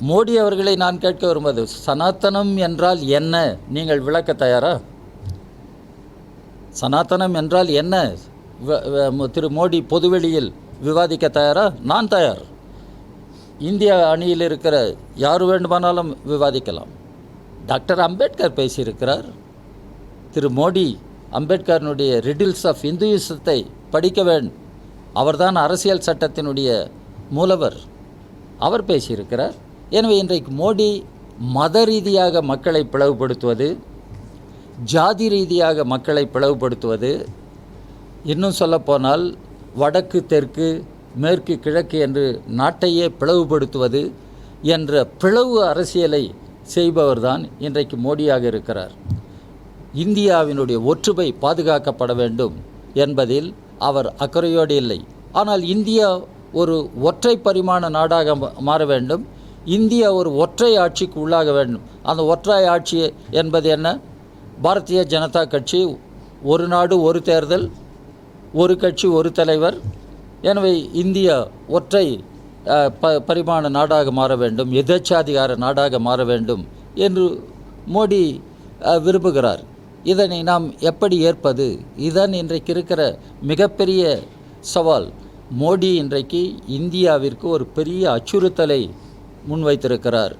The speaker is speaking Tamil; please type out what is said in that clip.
மோடி அவர்களை நான் கேட்க விரும்புவது சனாதனம் என்றால் என்ன? நீங்கள் விளக்க தயாரா? சனாதனம் என்றால் என்ன? வ- திரு மோடி பொதுவெளியில் விவாதிக்க தயாரா? நான் தயார். இந்திய அணியில் இருக்கிற யார் வேண்டுமானாலும் விவாதிக்கலாம். டாக்டர் அம்பேத்கர் பேசியிருக்கிறார். திரு மோடி அம்பேத்கரனுடைய ரிடில்ஸ் ஆஃப் இந்துயிசத்தை படிக்க வேண்டும் அவர்தான் அரசியல் சட்டத்தினுடைய மூலவர். அவர் பேசியிருக்கிறார். எனவே இன்றைக்கு மோடி மத ரீதியாக மக்களை பிளவுபடுத்துவது ஜாதி ரீதியாக மக்களை பிளவுபடுத்துவது இன்னும் சொல்லப்போனால் வடக்கு தெற்கு மேற்கு கிழக்கு என்று நாட்டையே பிளவுபடுத்துவது என்ற பிளவு அரசியலை செய்பவர்தான் இன்றைக்கு மோடியாக இருக்கிறார். இந்தியாவினுடைய ஒற்றுமை பாதுகாக்கப்பட வேண்டும் என்பதில் அவர் அக்கறையோடு இல்லை. ஆனால் இந்தியா ஒரு ஒற்றை பரிமாண நாடாக மா- மாற வேண்டும். இந்தியா ஒரு ஒற்றை ஆட்சிக்கு உள்ளாக வேண்டும். அந்த ஒற்றை ஆட்சி என்பது என்ன? பாரதிய ஜனதா கட்சி ஒரு நாடு ஒரு தேர்தல் ஒரு கட்சி ஒரு தலைவர். எனவே இந்தியா ஒற்றை ப பரிமாண நாடாக மாற வேண்டும் எதேச்சாதிகார நாடாக மாற வேண்டும் என்று மோடி விரும்புகிறார். இதனை நாம் எப்படி ஏற்பது? இதுதான் இன்றைக்கு இருக்கிற மிகப்பெரிய சவால். மோடி இன்றைக்கு இந்தியாவிற்கு ஒரு பெரிய அச்சுறுத்தலை முன்வைத்திருக்கிறார்.